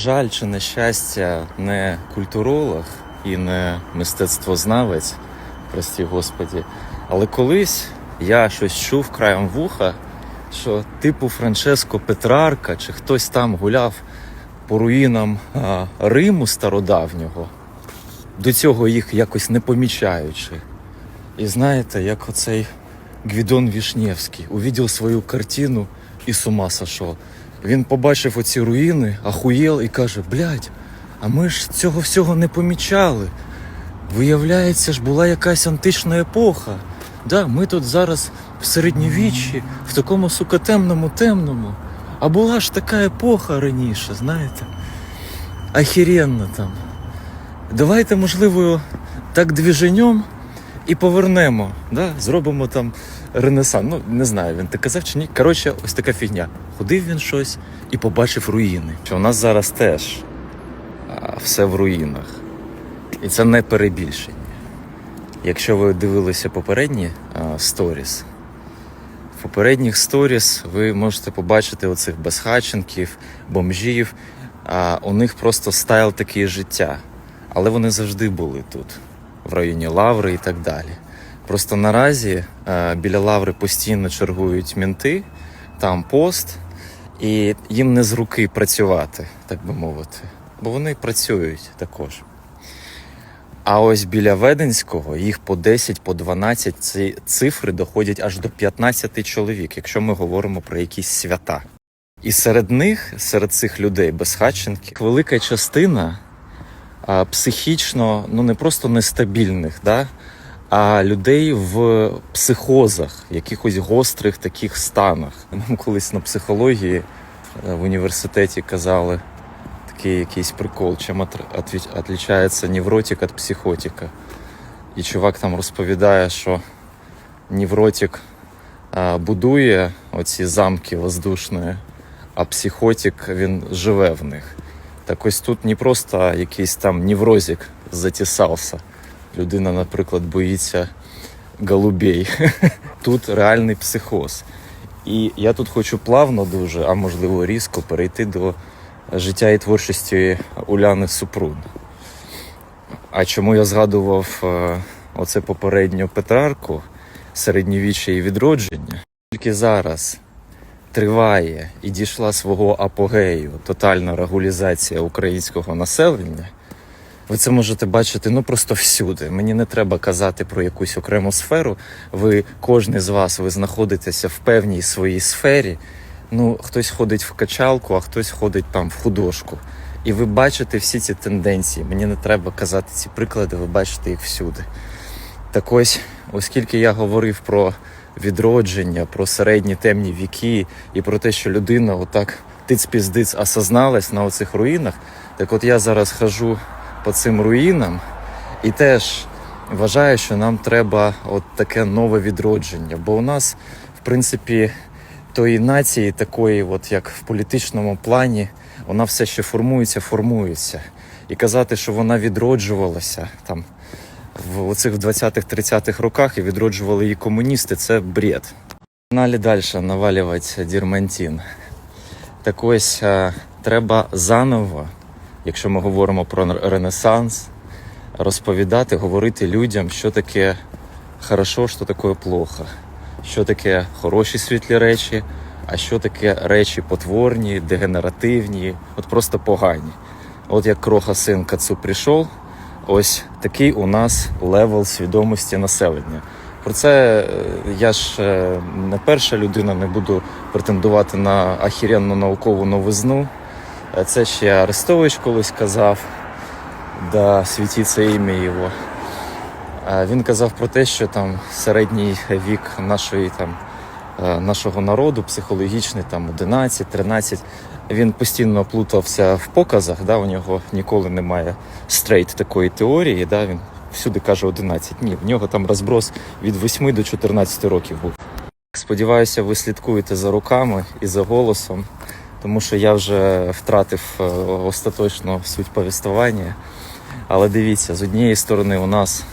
Жаль чи на щастя, не культуролог і не мистецтвознавець, прості господі. Але колись я щось чув краєм вуха, що типу Франческо Петрарка чи хтось там гуляв по руїнам а, Риму стародавнього, до цього їх якось не помічаючи. І знаєте, як оцей Гвідон Вішнєвський увидів свою картину і з ума сошов. Він побачив оці руїни, ахуєл і каже: блядь, а ми ж цього всього не помічали. Виявляється ж, була якась антична епоха. Да, ми тут зараз в середньовіччі, в такому сука темному темному. А була ж така епоха раніше, знаєте. Ахіренно там. Давайте, можливо, так двіженьом і повернемо. Да? Зробимо там ренесанс. Ну, не знаю, він так казав чи ні. Коротше, ось така фігня. Ходив він щось і побачив руїни. Що у нас зараз теж все в руїнах. І це не перебільшення. Якщо ви дивилися попередні сторіс, в попередніх сторіс ви можете побачити оцих безхатченків, бомжів. А у них просто стайл такий життя. Але вони завжди були тут, в районі Лаври і так далі. Просто наразі е, біля Лаври постійно чергують мінти, там пост, і їм не з руки працювати, так би мовити. Бо вони працюють також. А ось біля Веденського їх по 10, по 12 ці цифри доходять аж до 15 чоловік, якщо ми говоримо про якісь свята. І серед них, серед цих людей безхатченків, велика частина а, психічно, ну не просто нестабільних, да, а людей в психозах, якихось гострих таких станах. Нам колись на психології е, в університеті казали такий якийсь прикол, чим відрізняється невротик від психотика. І чувак там розповідає, що невротик будує оці замки воздушні, а психотик він живе в них. Так ось тут не просто якийсь там неврозик затісався. Людина, наприклад, боїться голубей. Тут реальний психоз. І я тут хочу плавно дуже, а можливо різко перейти до життя і творчості Уляни Супрун. А чому я згадував е, оце попередню Петрарку, середньовіччя і відродження? Тільки зараз триває і дійшла свого апогею тотальна регулізація українського населення. Ви це можете бачити ну просто всюди. Мені не треба казати про якусь окрему сферу. Ви, кожен з вас, ви знаходитеся в певній своїй сфері. Ну, хтось ходить в качалку, а хтось ходить там в художку. І ви бачите всі ці тенденції. Мені не треба казати ці приклади, ви бачите їх всюди. Так ось, оскільки я говорив про відродження, про середні темні віки і про те, що людина отак тиць-піздиць осозналась на оцих руїнах, так от я зараз хожу по цим руїнам і теж вважаю, що нам треба от таке нове відродження. Бо у нас, в принципі, тої нації, такої, от як в політичному плані, вона все ще формується, формується. І казати, що вона відроджувалася там в оцих 20-30-х роках і відроджували її комуністи, це бред. Погнали далі навалювати дірмантін. Так ось е, треба заново, якщо ми говоримо про Ренесанс, розповідати, говорити людям, що таке хорошо, що таке плохо, що таке хороші світлі речі, а що таке речі потворні, дегенеративні, от просто погані. От як кроха син Кацу прийшов, ось такий у нас левел свідомості населення. Про це е, я ж е, не перша людина, не буду претендувати на ахіренну наукову новизну. Е, Це ще Арестович колись казав, да світіться ім'я його. Е, Він казав про те, що там середній вік нашої там е, нашого народу, психологічний там 11-13. Він постійно плутався в показах. Да, у нього ніколи немає стрейт такої теорії. Да, він всюди каже 11. Ні, в нього там розброс від 8 до 14 років був. Сподіваюся, ви слідкуєте за руками і за голосом, тому що я вже втратив е, остаточно суть повістування. Але дивіться, з однієї сторони у нас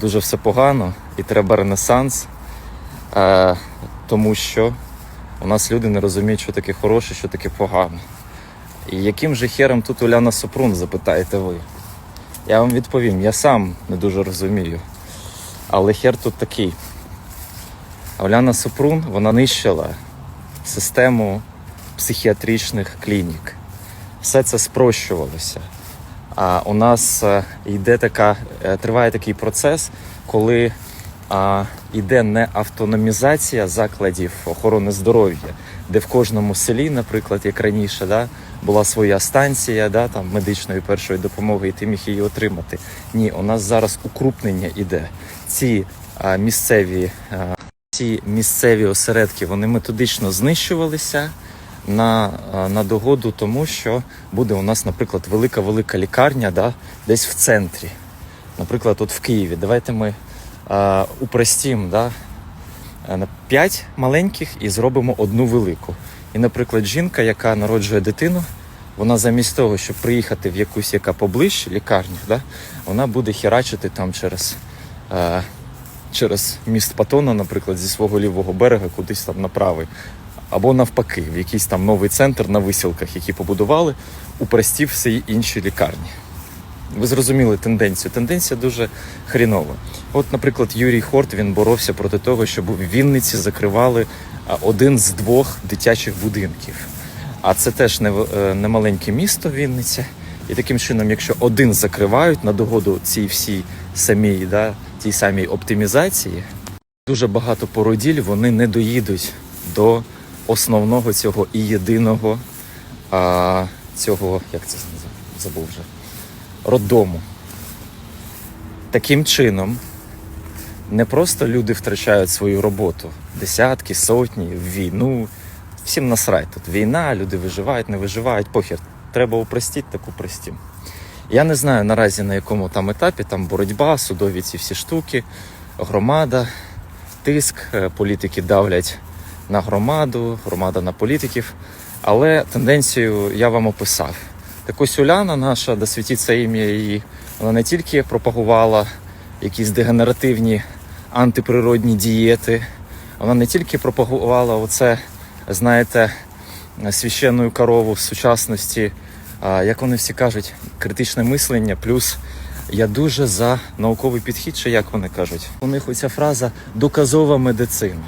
дуже все погано і треба ренесанс, е, тому що у нас люди не розуміють, що таке хороше, що таке погано. І яким же хером тут Уляна Супрун, запитаєте ви? Я вам відповім, я сам не дуже розумію. Але хер тут такий. А Уляна Супрун вона нищила систему психіатричних клінік. Все це спрощувалося. А у нас е, йде така, е, триває такий процес, коли йде не автономізація закладів охорони здоров'я, де в кожному селі, наприклад, як раніше, да, була своя станція да, там, медичної першої допомоги, і ти міг її отримати. Ні, у нас зараз укрупнення іде. Ці а, місцеві, а, ці місцеві осередки вони методично знищувалися на, на догоду тому, що буде у нас, наприклад, велика велика лікарня да, десь в центрі. Наприклад, от в Києві. Давайте ми а, упростім да, а, на 5 маленьких і зробимо одну велику. І, наприклад, жінка, яка народжує дитину, вона замість того, щоб приїхати в якусь, яка поближче лікарню, да, вона буде херачити там через, а, через міст Патона, наприклад, зі свого лівого берега кудись там на правий. Або навпаки, в якийсь там новий центр на висілках, які побудували, упростів всі інші лікарні. Ви зрозуміли тенденцію. Тенденція дуже хрінова. От, наприклад, Юрій Хорт він боровся проти того, щоб у Вінниці закривали один з двох дитячих будинків. А це теж не, е, не маленьке місто Вінниця. І таким чином, якщо один закривають на догоду цій всій самій, да, тій самій оптимізації, дуже багато породіль вони не доїдуть до основного цього і єдиного а, цього, як це забув вже роддому. Таким чином, не просто люди втрачають свою роботу, десятки, сотні, війну. Всім насрать тут. Війна, люди виживають, не виживають, похер. Треба упростити, так упростім. Я не знаю наразі на якому там етапі, там боротьба, судові ці всі штуки, громада, тиск, е, політики давлять на громаду, громада на політиків. Але тенденцію я вам описав. Так ось Уляна наша, да світиться ім'я її, вона не тільки пропагувала якісь дегенеративні антиприродні дієти, вона не тільки пропагувала оце, знаєте, священну корову в сучасності, як вони всі кажуть, критичне мислення, плюс я дуже за науковий підхід, чи як вони кажуть. У них оця фраза доказова медицина.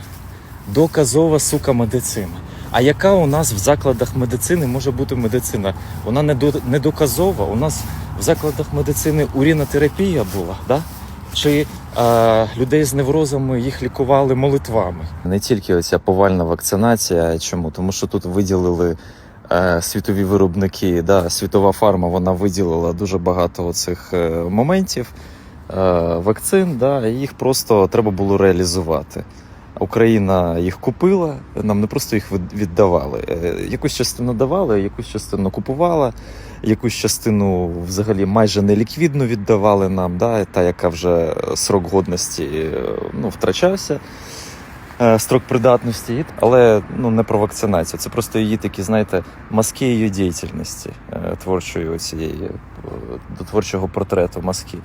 Доказова сука медицина. А яка у нас в закладах медицини може бути медицина? Вона не, до, не доказова. У нас в закладах медицини урінотерапія була, да? чи е, людей з неврозами їх лікували молитвами. Не тільки оця повальна вакцинація. Чому? Тому що тут виділили е, світові виробники, да, світова фарма вона виділила дуже багато цих е, моментів, е, вакцин, да, і їх просто треба було реалізувати. Україна їх купила, нам не просто їх віддавали. Е, Якусь частину давали, якусь частину купувала, якусь частину взагалі майже неліквідно віддавали нам, да, та яка вже срок годності е, ну, втрачався. е, Строк придатності, але ну не про вакцинацію. Це просто її такі, знаєте, маски її діяльності творчої цієї до творчого портрету маски.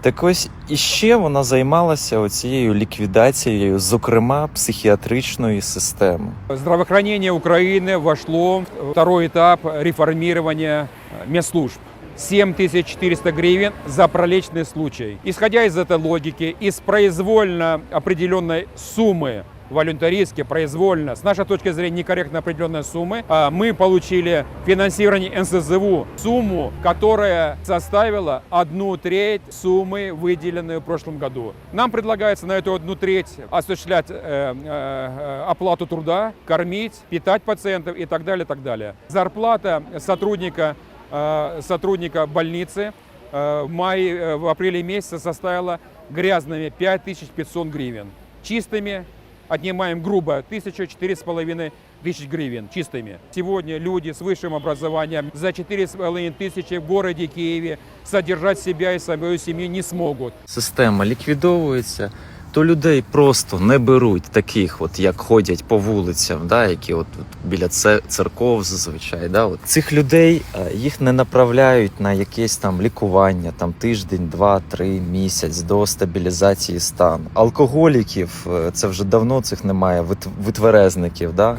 Так ось іще вона займалася оцією ліквідацією, зокрема психіатричної системи. Здравоохранение Украины вошло в второй этап реформирования э, медслужб. 7400 гривен за пролечный случай. Исходя из этой логики, из произвольно определенной суммы волюнтаристски, произвольно, с нашей точки зрения некорректно определенной суммы, а, мы получили финансирование НСЗУ, сумму, которая составила одну треть суммы, выделенной в прошлом году. Нам предлагается на эту одну треть осуществлять э, э, оплату труда, кормить, питать пациентов и так далее, так далее. Зарплата сотрудника, э, сотрудника больницы в мае, в апреле месяце составила грязными 5500 гривен. Чистыми отнимаем грубо 1000-4,5 тысяч гривен чистыми. Сегодня люди с высшим образованием за 4,5 тысячи в городе Киеве содержать себя и свою семью не смогут. Система ліквідовується, то людей просто не беруть таких, от як ходять по вулицям, да, які от, от біля це- церков зазвичай. Да, от. Цих людей е, їх не направляють на якесь там лікування, там тиждень, два, три місяць до стабілізації стану. Алкоголіків е, це вже давно цих немає, вит- витверезників. Да?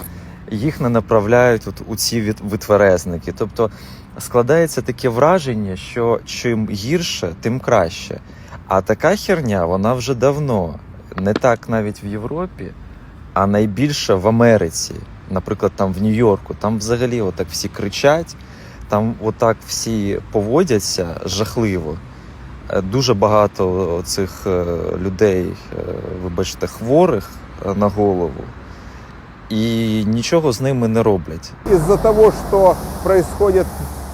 їх не направляють от у ці витверезники. Тобто складається таке враження, що чим гірше, тим краще. А така херня, вона вже давно, не так навіть в Європі, а найбільше в Америці. Наприклад, там в Нью-Йорку, там взагалі отак всі кричать, там отак всі поводяться жахливо. Е, Дуже багато цих е, людей, е, вибачте, хворих е, на голову, і нічого з ними не роблять. Из-за того, что происходят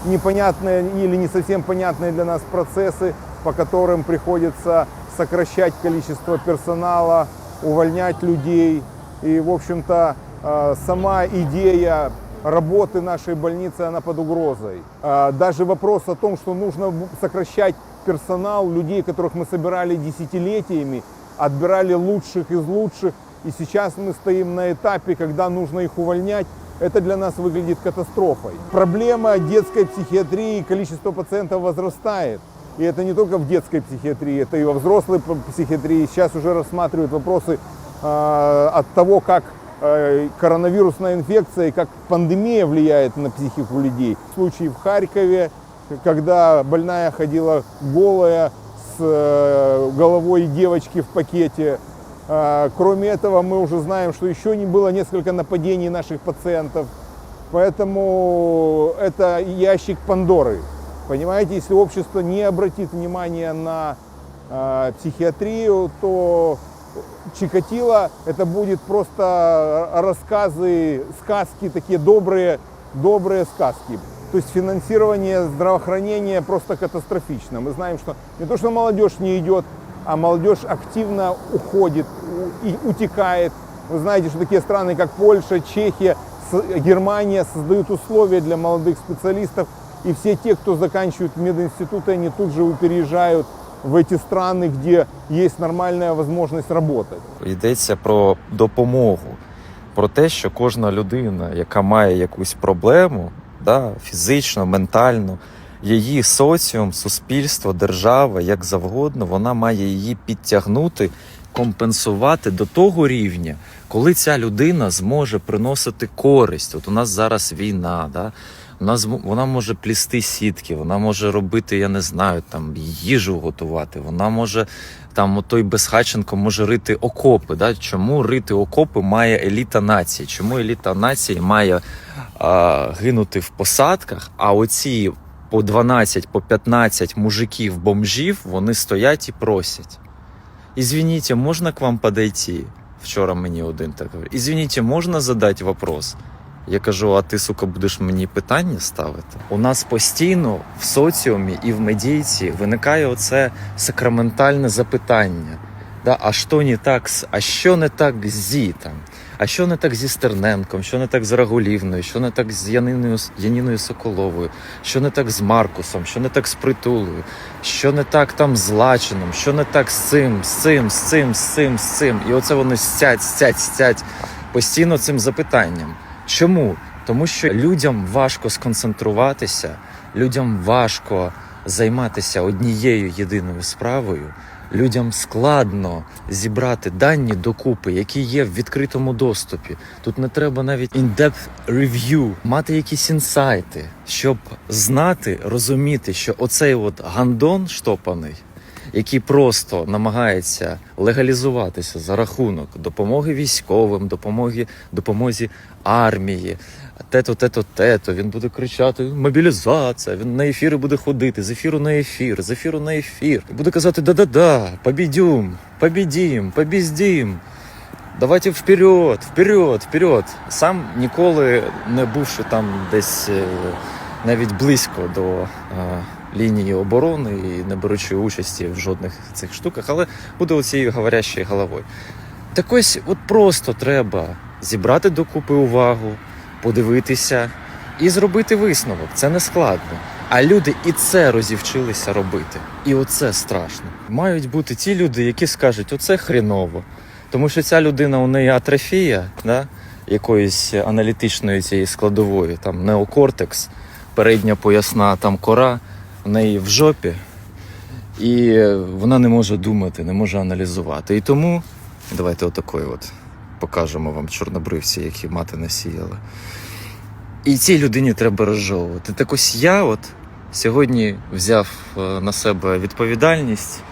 непонятные или не совсем понятные для нас процессы, По которым приходится сокращать количество персонала, увольнять людей. И, в общем-то, э, сама идея работы нашей больницы, она под угрозой. А Даже вопрос о том, что нужно сокращать персонал, людей, которых мы собирали десятилетиями, отбирали лучших из лучших, и сейчас мы стоим на этапе, когда нужно их увольнять, это для нас выглядит катастрофой. Проблема детской психиатрии, количество пациентов возрастает. И это не только в детской психиатрии, это и во взрослой психиатрии. Сейчас уже рассматривают вопросы э, от того, как э, коронавирусная инфекция и как пандемия влияет на психику людей. Случай в Харькове, когда больная ходила голая с э, головой девочки в пакете. А, Кроме этого, мы уже знаем, что еще не было несколько нападений наших пациентов. Поэтому это ящик Пандоры. Понимаете, если общество не обратит внимания на э, психиатрию, то Чикатило это будет просто рассказы, сказки, такие добрые, добрые сказки. То есть финансирование здравоохранения просто катастрофично. Мы знаем, что не то, что молодежь не идет, а молодежь активно уходит и утекает. Вы знаете, что такие страны, как Польша, Чехия, Германия создают условия для молодых специалистов. И все те, кто заканчивают мединституты, они тут же переезжают в эти страны, где есть нормальная возможность работать. Йдеться про допомогу, про те, що кожна людина, яка має якусь проблему, да, фізично, ментально, її соціум, суспільство, держава, як завгодно, вона має її підтягнути, компенсувати до того рівня, коли ця людина зможе приносити користь. От у нас зараз війна, да? Вона, вона може плісти сітки, вона може робити, я не знаю, там їжу готувати. Вона може там той безхаченко може рити окопи. Да? Чому рити окопи має еліта нації? Чому еліта нації має а, гинути в посадках? А оці по 12, по 15 мужиків бомжів вони стоять і просять. Извините, можна к вам подойти? Вчора мені один так говорив. Извините, можна задати вопрос? Я кажу, а ти, сука, будеш мені питання ставити? У нас постійно в соціумі і в медійці виникає оце сакраментальне запитання. Да, а що не так з, а що не так зі там? А що не так зі Стерненком, що не так з Рагулівною, що не так з Яниною, Яніною Соколовою, що не так з Маркусом, що не так з Притулою, що не так там з Лачином, що не так з цим, з цим, з цим, з цим, з цим. І оце вони стять, стять, стять постійно цим запитанням. Чому? Тому що людям важко сконцентруватися, людям важко займатися однією єдиною справою. Людям складно зібрати дані докупи, які є в відкритому доступі. Тут не треба навіть in-depth review, мати якісь інсайти, щоб знати, розуміти, що оцей от гандон штопаний, який просто намагається легалізуватися за рахунок допомоги військовим, допомоги, допомозі армії, тето, тето, тето. Він буде кричати мобілізація. Він на ефіри буде ходити з ефіру на ефір, з ефіру на ефір. І буде казати да-да-да, побідюм, побідім, побіздім. Давайте вперед, вперед, вперед. Сам ніколи не бувши там десь е, навіть близько до е, лінії оборони і не беручи участі в жодних цих штуках, але буде оцією говорящою головою. Так ось, от просто треба зібрати докупи увагу, подивитися і зробити висновок. Це не складно. А люди і це розівчилися робити. І оце страшно. Мають бути ті люди, які скажуть, оце хріново. Тому що ця людина у неї атрофія, да? якоїсь аналітичної цієї складової, там неокортекс, передня поясна там кора, в неї в жопі, і вона не може думати, не може аналізувати. І тому давайте отакою от покажемо вам чорнобривці, які мати насіяли. І цій людині треба розжовувати. Так ось я от сьогодні взяв е, на себе відповідальність,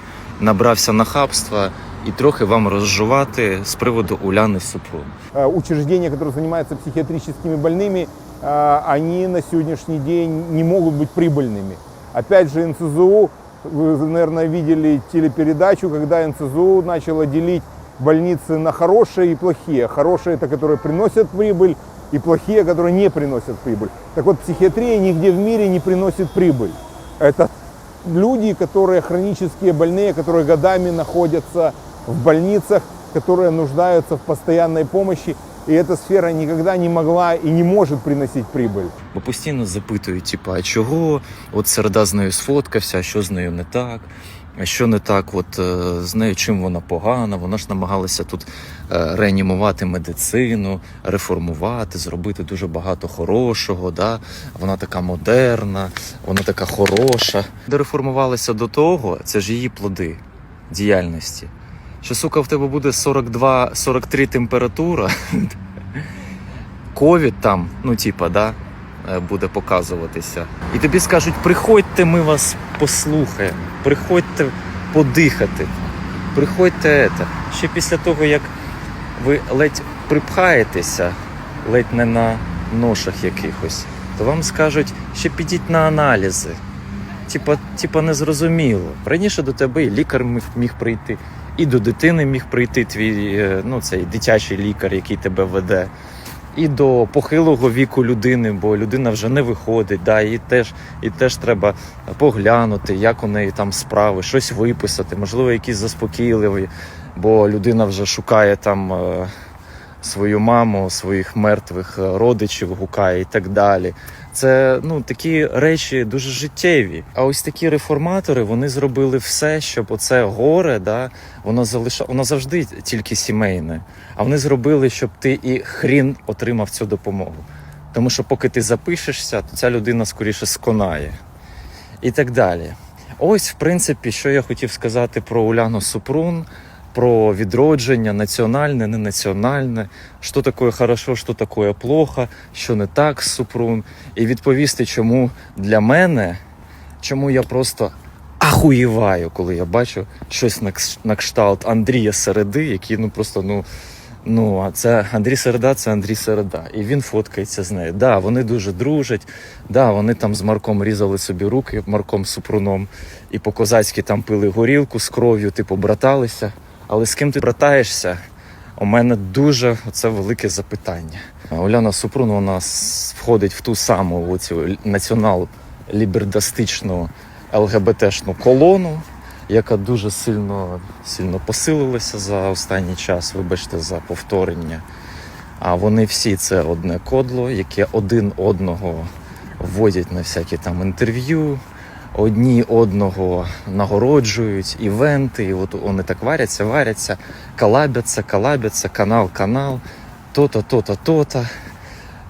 набрався нахабства і трохи вам розжувати з приводу Уляни Супрун. Э, учреждения, которые занимаются психиатрическими больными, э, они на сегодняшний день не могут быть прибыльными. Опять же, НСЗУ, вы, наверное, видели телепередачу, когда НСЗУ начало делить больницы на хорошие и плохие. Хорошие – это которые приносят прибыль, и плохие, которые не приносят прибыль. Так вот, психиатрия нигде в мире не приносит прибыль. Это люди, которые хронические больные, которые годами находятся в больницах, которые нуждаются в постоянной помощи. И эта сфера никогда не могла и не может приносить прибыль. Бо постійно запитують, типу, а чого? От середа з нею сфоткався, а що з нею не так? А що не так, от е, з нею чим вона погана? Вона ж намагалася тут е, реанімувати медицину, реформувати, зробити дуже багато хорошого. Да? Вона така модерна, вона така хороша. Де реформувалася до того, це ж її плоди діяльності. Що сука, в тебе буде 42-43 температура. Ковід там, ну типа, да, е, буде показуватися. І тобі скажуть: приходьте, ми вас послухаємо, приходьте подихати, приходьте ете. Ще після того, як ви ледь припхаєтеся, ледь не на ношах якихось, то вам скажуть, ще підіть на аналізи. Типа, типа незрозуміло. Раніше до тебе і лікар міг прийти, і до дитини міг прийти твій е, ну, цей дитячий лікар, який тебе веде і до похилого віку людини, бо людина вже не виходить, да, і теж, теж треба поглянути, як у неї там справи, щось виписати, можливо, якісь заспокійливі, бо людина вже шукає там е, свою маму, своїх мертвих е, родичів, гукає і так далі. Це ну такі речі дуже життєві. А ось такі реформатори вони зробили все, щоб оце горе, да, воно залиша... воно завжди тільки сімейне. А вони зробили, щоб ти і хрін отримав цю допомогу. Тому що поки ти запишешся, то ця людина скоріше сконає. І так далі. Ось, в принципі, що я хотів сказати про Уляну Супрун, про відродження, національне, не національне, що таке хорошо, що таке плохо, що не так з Супрун. І відповісти, чому для мене, чому я просто ахуєваю, коли я бачу щось на, кшталт Андрія Середи, який ну просто ну. Ну, а це Андрій Середа, це Андрій Середа. І він фоткається з нею. Да, вони дуже дружать. Да, вони там з Марком різали собі руки, Марком Супруном, і по-козацьки там пили горілку з кров'ю, типу, браталися. Але з ким ти братаєшся? У мене дуже це велике запитання. Оляна Супрун вона с- входить в ту саму оцю націонал-лібердастичну ЛГБТшну колону, яка дуже сильно, сильно посилилася за останній час, вибачте, за повторення. А вони всі це одне кодло, яке один одного вводять на всякі там інтерв'ю, одні одного нагороджують, івенти, і от вони так варяться, варяться, калабяться, калабяться, канал, канал, то-то, то-то, то-то.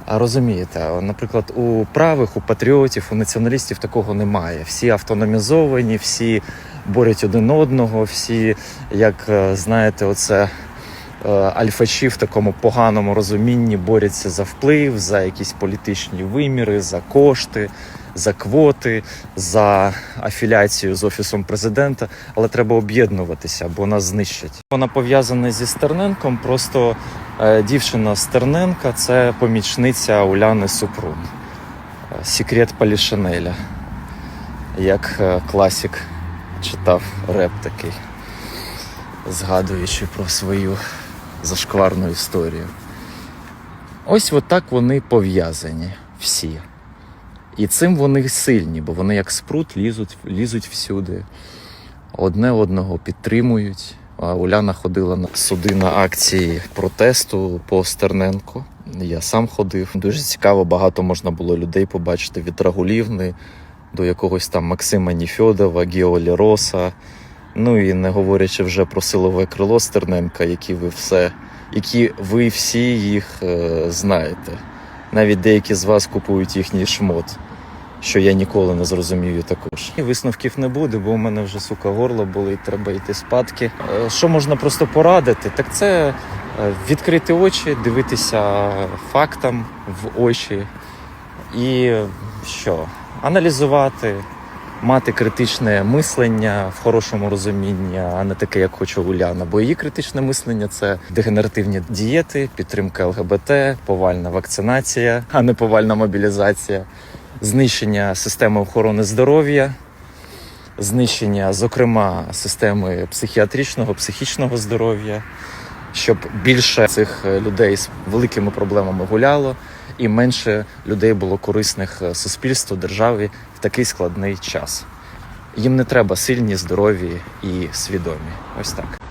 А розумієте, наприклад, у правих, у патріотів, у націоналістів такого немає. Всі автономізовані, всі борють один одного, всі, як е, знаєте, оце е, альфачі в такому поганому розумінні борються за вплив, за якісь політичні виміри, за кошти, за квоти, за афіляцію з офісом президента. Але треба об'єднуватися, бо нас знищать. Вона пов'язана зі Стерненком. Просто е, дівчина Стерненка це помічниця Уляни Супрун. Е, Секрет Полішанеля. Як е, класик читав реп такий, згадуючи про свою зашкварну історію. Ось отак вони пов'язані всі. І цим вони сильні, бо вони як спрут лізуть, лізуть всюди, одне одного підтримують. Уляна ходила на суди на акції протесту по Стерненку. Я сам ходив. Дуже цікаво, багато можна було людей побачити від Рагулівни до якогось там Максима Ніфьодова, Гео Ліроса. Ну і не говорячи вже про силове крило Стерненка, які ви все, які ви всі їх е, знаєте. Навіть деякі з вас купують їхній шмот, що я ніколи не зрозумію також. І висновків не буде, бо у мене вже сука горло болить, треба йти спадки. Е, Що можна просто порадити? Так це Е, Відкрити очі, дивитися фактам в очі і що? Аналізувати, мати критичне мислення в хорошому розумінні, а не таке, як хоче Уляна. Бо її критичне мислення це дегенеративні дієти, підтримка ЛГБТ, повальна вакцинація, а не повальна мобілізація, знищення системи охорони здоров'я, знищення, зокрема, системи психіатричного, психічного здоров'я, щоб більше цих е, людей з великими проблемами гуляло, і менше людей було корисних е, суспільству, державі в такий складний час. Їм не треба сильні, здорові і свідомі. Ось так.